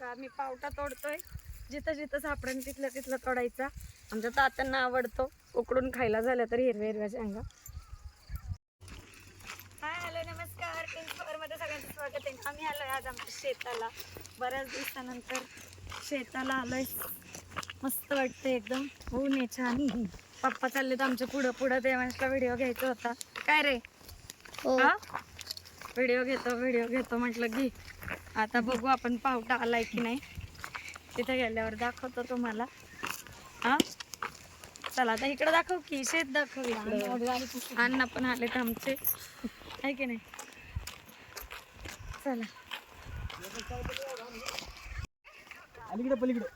बघा आम्ही पावटा तोडतोय. जिथं जिथं सापडेल तिथलं तिथलं तोडायचा. आमच्या तात्यांना आवडतो. उकडून खायला झालं तर हिरव्या हिरव्या शेंगा. हाय हॅलो नमस्कार. मध्ये सगळ्यांचं स्वागत आहे. आम्ही आलोय आज आमच्या शेताला. बऱ्याच दिवसानंतर शेताला आलोय. मस्त वाटतंय एकदम. ऊन आहे छान. पप्पा चालले तर आमच्या पुढं पुढं. देवांशला व्हिडिओ घ्यायचा होता. काय रे? हा. व्हिडिओ घेतो व्हिडिओ घेतो. म्हटलं की आता बघू आपण पावटा आलाय की नाही. तिथे गेल्यावर दाखवतो तुम्हाला. हा? चला आता इकडं दाखव की शेत दाखव अण्णा पण आलेत आमचे. आहे की नाही? चला. अलीकडे पलीकडे.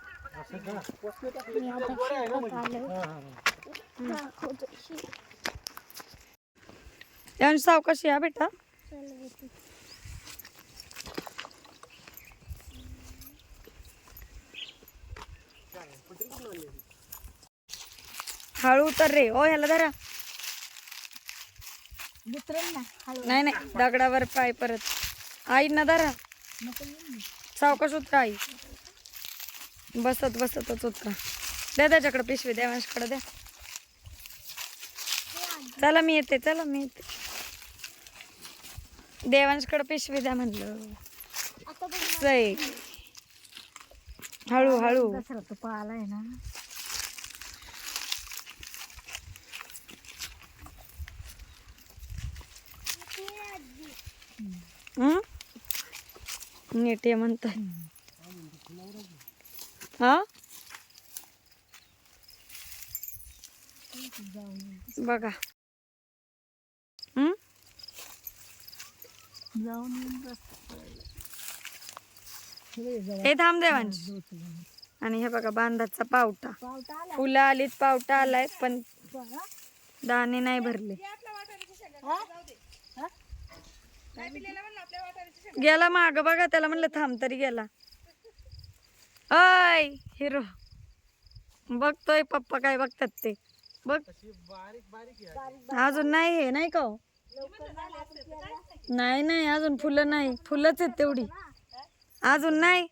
देवांश सावकाशी या बेटा. हळू उतर रे. ओ ह्याला धरा. नाही नाही. दगडावर पाय परत. आई ना. धरा सावकाश उतरा आई. बसत बसतच उतरा. द्या त्याच्याकडे पिशवी देवांशकडे द्या. चला मी येते चला मी येते. देवांशकडे पिशवी द्या म्हणलं. सई. हळू हळू. ना हं? नीट ये म्हणताय हा? बघा. हं? थांब देवांश. आणि हे बघा बांधाचा पावटा. फुलं आलीत पावटा आलाय पण दाणे नाही भरले. गेला माग बघा त्याला म्हणलं थांब तरी गेला. अय हिरो. बघतोय पप्पा काय बघतात ते. बघ. अजून नाही हे नाही का हो? नाही नाही अजून फुलं नाही. फुलंच आहेत तेवढी. अजून नाही?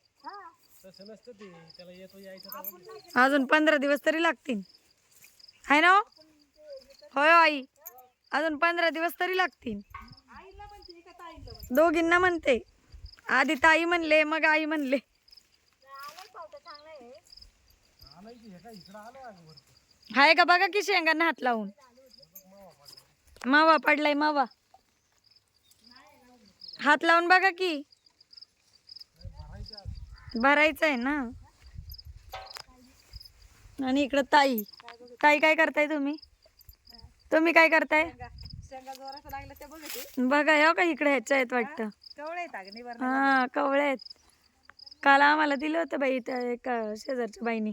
अजून पंधरा दिवस तरी लागतील. आहे ना हो? होय आई. अजून पंधरा दिवस तरी लागतील. दोघींना म्हणते. आधी ताई म्हणले मग आई म्हणले. हाय का बघा की शेंगांना हात लावून. मावा पडलाय मावा. हात लावून बघा की. भरायचं आहे ना. आणि इकडं ताई. ताई काय करताय तुम्ही? तुम्ही काय करताय? शेंगा जोराचं लागलं ते बघते बघा हो का इकडे ह्याच्या आहेत वाटतं. कवळे हा कवळे आहेत. काल आम्हाला दिलं होतं बाई त्या एका शेजारच्या बाईनी.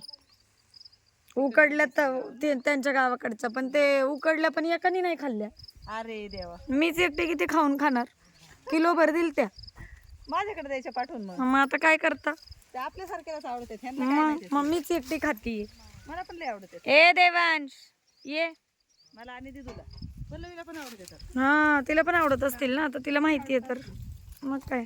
उकडल्या तर ते त्यांच्या गावाकडच्या पण ते उकडल्या पण एकानी नाही खाल्ल्या. अरे देवा. मीच एकटी किती खाऊन खाणार? किलो भर दिल त्या. माझ्याकडे द्यायच्या पाठवून मग. मग आता काय करता? ते आपल्यासारख्यालाच आवडते काय मग माहिती. मग मीच एकटी खाती मला पण लय आवडते ए देवांश ये. मला आणि दी तुला पल्लवीला पण आवडते तर. हा तिला पण आवडत असतील ना आता तिला माहिती आहे तर. मग काय?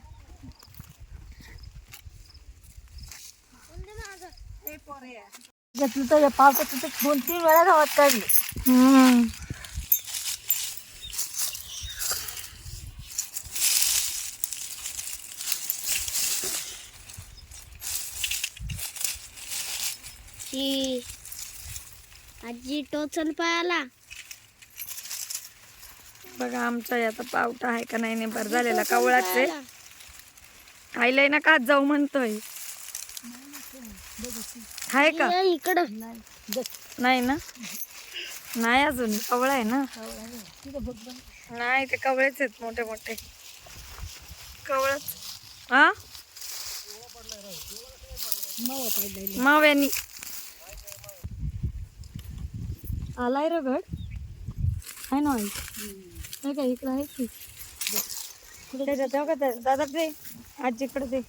घेतलं तर पावसाचं दोन तीन वेळा गावात काढले. हम्म. आजी टोचन पायाला. बघा आमच्या आता पावटा आहे का नाही नेबर झालेला कावळाचे. आईला ना का जाऊ म्हणतोय? आहे का? इकडं. नाही ना? नाही अजून कवळा आहे ना? नाही ते कवळेच आहेत मोठे मोठे. कवळच. हा माव्यानी आलाय रगड? आहे ना आई? नाही का इकडं आहे की? त्याच्यात जाऊ का दादा ते आजीकडे दे.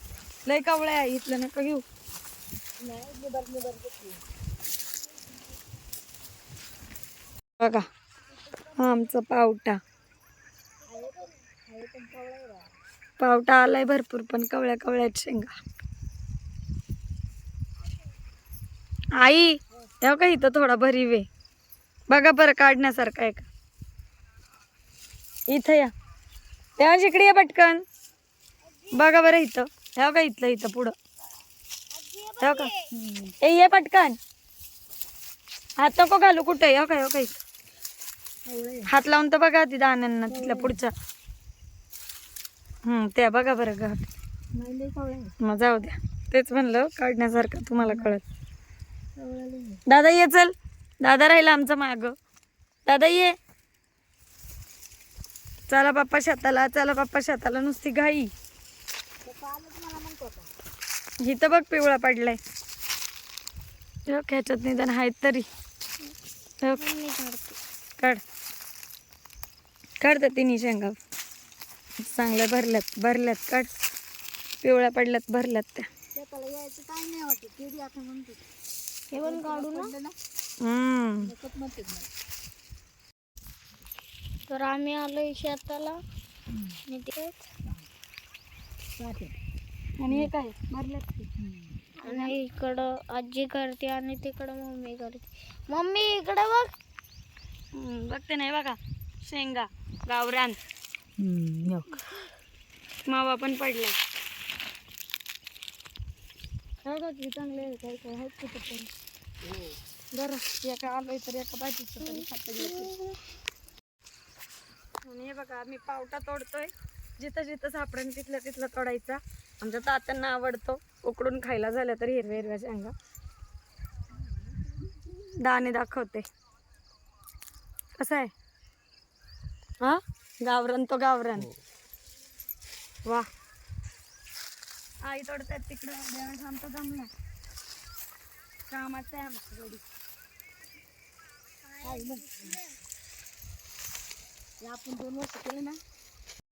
लय कवळ्या आहे इथलं नका घेऊ. बघा हा आमचा पावटा. पावटा आलाय भरपूर पण कवळ्या कवळ्यात शेंगा. आई तेव्हा का इथं थोडा भरीव आहे. बघा बरं काढण्यासारखं आहे का? इथं या. तेव्हा इकडे या पटकन. बघा बरं इथं. ह्या का इथलं इथं पुढं. तेव्हा का ए ये पटकन. हात नको घालू कुठे? हो का हो का इथं. हात लावून तर बघा ती दाण्यांना तिथल्या पुढच्या हम्म त्या बघा बरं का मग जाऊ द्या. तेच म्हणलं काढण्यासारखं तुम्हाला कळत. दादा ये चल. दादा राहिला आमचा माग. दादा ये. चला पप्पा शेताला चला पप्पा शेताला नुसती घाई. इथं बघ पिवळा पडलाय. ह्याच्यात निदान आहेत तरी. काढ. काढ त्या तिन्ही शेंगा. चांगल्या भरल्यात भरल्यात काढ. पिवळ्या पडल्यात भरल्यात त्या. काढू ना. तर आम्ही आलोय शेताला. आणि तेच आणि हे काय? आणि इकडं आजी करते आणि तिकडं मम्मी करते. मम्मी इकडे बघ. बघते नाही बघा. शेंगा गावरान. मावा पण हो की चांगले आहे, काय? काय आहेत कुठे तरी बरं एका आलोय तर एका भाजीचं तरी खातं. आणि हे बघा आम्ही पावटा तोडतोय. जिथं जिथं सापडेन तिथल्या तिथला तोडायचा. आमच्या तात्यांना आवडतो. उकडून खायला झाल्या तर हिरव्या हिरव्या शेंगा. दाणे दाखवते. कसं आहे? हा? गावरान तो गावरान. वा. आई तोडतात तिकडं. देवांश आमचा जमला कामाचं आहे आमचं गडी आपण दोन वर्ष केले ना.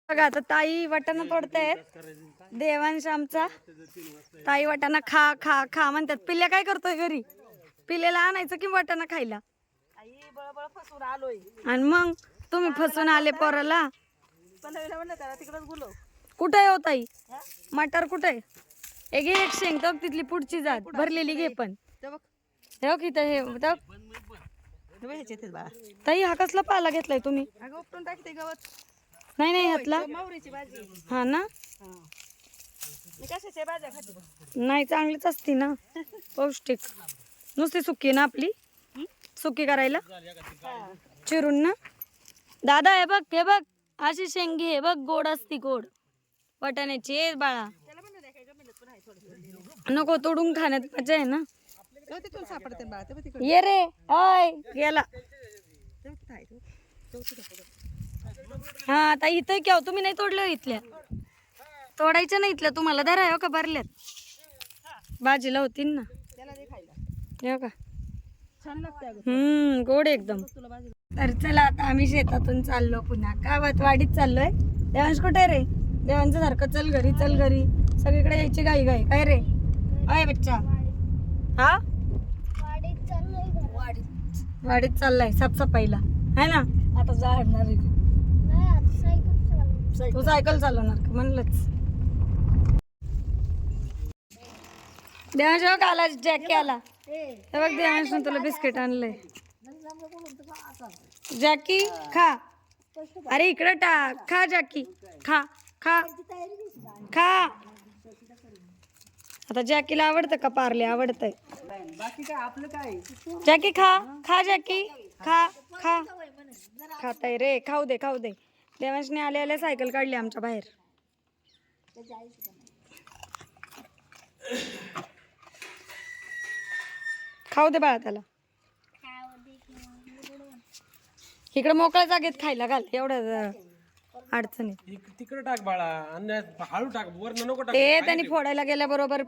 बघा आता ताई वाटाणा तोडतायत. देवांश आमचा. ताई वाटाणा खा खा खा म्हणतात. पिल्ल्या काय करतोय घरी? पिल्ल्याला आणायचं की वाटाणा खायला? आई बळबळ फसून आलोय. आणि मग? तुम्ही फसून आले पोराला? पल्लवीला म्हणलं त्याला तिकडच बोलव. कुठे आहे हो ताई? मटार कुठे आहे? एक एक शेंग तिथली पुढची जात. भरलेली घे पण. हे बघ इथं हे बघ. ह्याचे बाळा ताई हा कसला पाला घेतलाय तुम्ही? अगं उपटून टाकते गवत. नाही नाही ह्यातला? मावरीची भाजी. हा ना? मी कशाच्या भाज्या खाते? बघ. नाही चांगलीच असती ना. पौष्टिक. नुसती सुकी ना आपली? सुकी करायला? चिरून ना? दादा हे बघ हे बघ. अशी शेंगी हे बघ गोड असती गोड. वाटाण्याची ए बाळा. त्याला म्हणलं नाही काय गमेलच पण आहे थोडं. नको तोडून खाण्यात मजा आहे ना. तिथून सापडते बाळा तेव्हा तिकडे. ये रे अय गेला. तिथं. हा आता इथं क्या तुम्ही नाही तोडलं इथल्या. तोडायच्या नाही इथल्या तुम्हाला धरा हो का भरल्यात. भाजीला होतीन ना. त्याला दे खायला. हो का? छान लागते अगं. हम्म गोड एकदम. तुला भाजी तर चला आता आम्ही शेतातून चाललो पुन्हा. गावात वाडीत चाललोय? देवांश कुठे रे? देवांचं सारखं चल घरी चल घरी. सगळीकडे यायची गाई गाई काय रे? अय बच्चा. हा वाडीत चाललोय घरात. वाढीत वाडीत चाललाय साफसफाईला. है ना? आता जाणार आहे. सायकल तू सायकल चालवणार का म्हणलंच. देवांश बघ आला जॅकी आला हे बघ देवांश तुला बिस्किट आणलंय. जॅकी खा. अरे इकडे टाक खा जॅकी खा खा. खा. आता जॅकीला आवडतं का पार्ले? आवडतंय. बाकी काय आपलं काय? जॅकी खा खा जॅकी. खा खा. खाताय रे खाऊ दे खाऊ दे. देवांशने आले आले सायकल काढली आमच्या बाहेर. खाऊ दे बाळा त्याला. इकडे मोकळ्या जागेत खायला घाल एवढं अडचणी. तिकडे टाक बाळा आणि हळू टाक वर नको टाक. ते त्यांनी फोडायला गेल्याबरोबर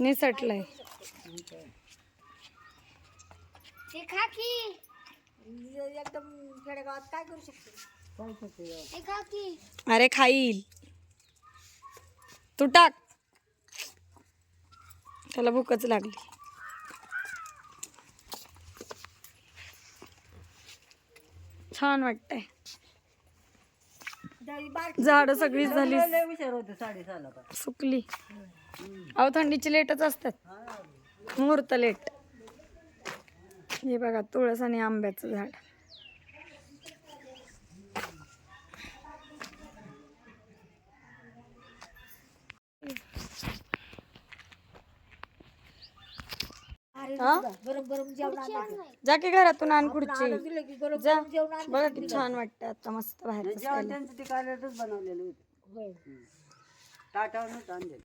निसटलंय. खा की. एकदम खेडेगावात काय करू शकते हे खा की. अरे खाईल. तू टाक. त्याला भूकच लागली. छान वाटतंय. झाड सगळी झाली. हुशार होते सुकली. अहो थंडीची लेटच असतात. मुहूर्त लेट. हे बघा तुळस आणि आंब्याचं झाड. हा? गरम गरम जेवण आणलं जा की घरातून आण खुर्ची दिलं की गरम जा. गरम जेवण आणलं बघा किती छान वाटतं आता मस्त बाहेर जेवण त्यांचं ते कार्यातच बनवलेलं होतं. होय. आणलेलं.